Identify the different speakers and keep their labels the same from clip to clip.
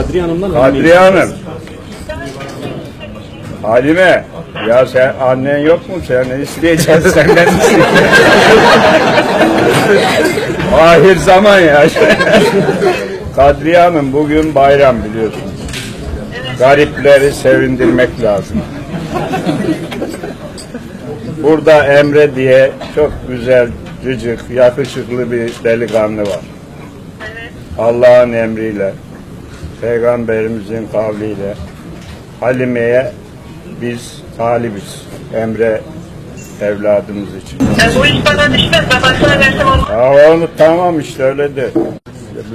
Speaker 1: Kadriye Hanım'dan
Speaker 2: Kadriye Hanım. Halime. Ya sen annen yok mu? Sen ne isteyeceksin senden. Ahir zaman ya. Kadriye Hanım bugün bayram biliyorsun. Garipleri sevindirmek lazım. Burada Emre diye çok güzel, cıcık, yakışıklı bir delikanlı var. Allah'ın emriyle, Peygamberimizin kavliyle Halime'ye biz talibiz. Emre evladımız için.
Speaker 3: Yani bu iş bana düşmez. Ben başına versem olmaz.
Speaker 2: Ya onu tamam işte öyle de.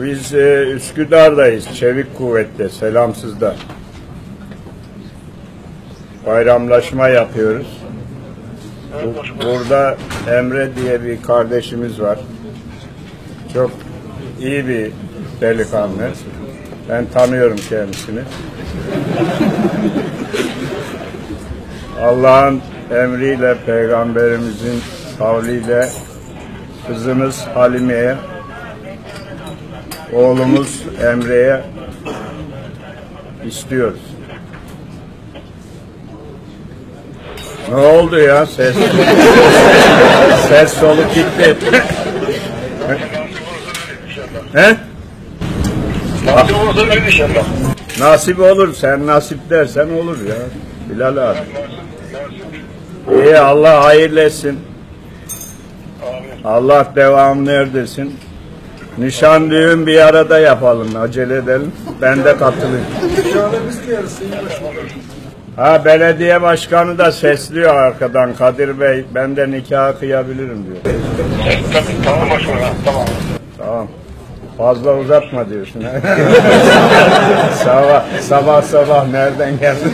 Speaker 2: Biz e, Üsküdar'dayız. Çevik kuvvette, selamsızda. Bayramlaşma yapıyoruz. Bu- Burada Emre diye bir kardeşimiz var. Çok iyi bir delikanlı. Ben tanıyorum kendisini. Allah'ın emriyle, peygamberimizin kavliyle kızımız Halime'ye, oğlumuz Emre'ye istiyoruz. Ne oldu ya ses? ses soluk gitti. He?
Speaker 4: Olursa verir inşallah.
Speaker 2: Nasip olur. Sen nasip dersen olur ya. Bilal abi. İyi Allah hayırlı etsin. Allah devamını erdirsin. Nişan düğün bir arada yapalım. Acele edelim. Ben de katılayım. Ha belediye başkanı da sesliyor arkadan Kadir Bey. Ben de nikah kıyabilirim diyor.
Speaker 4: Tamam başkanım. Tamam.
Speaker 2: Tamam. Fazla uzatma diyorsun. sabah, sabah sabah nereden geldin?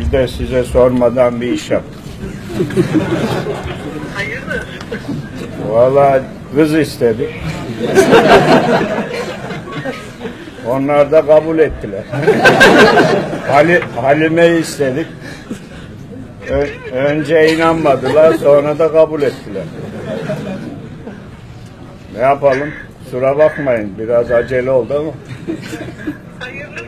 Speaker 2: bir de size sormadan bir iş yaptım.
Speaker 3: Hayırdır?
Speaker 2: Vallahi kız istedik. Onlar da kabul ettiler. Hali, Halime'yi istedik. Ö- önce inanmadılar, sonra da kabul ettiler. Ne yapalım? Kusura bakmayın. Biraz acele oldu ama. Hayırlı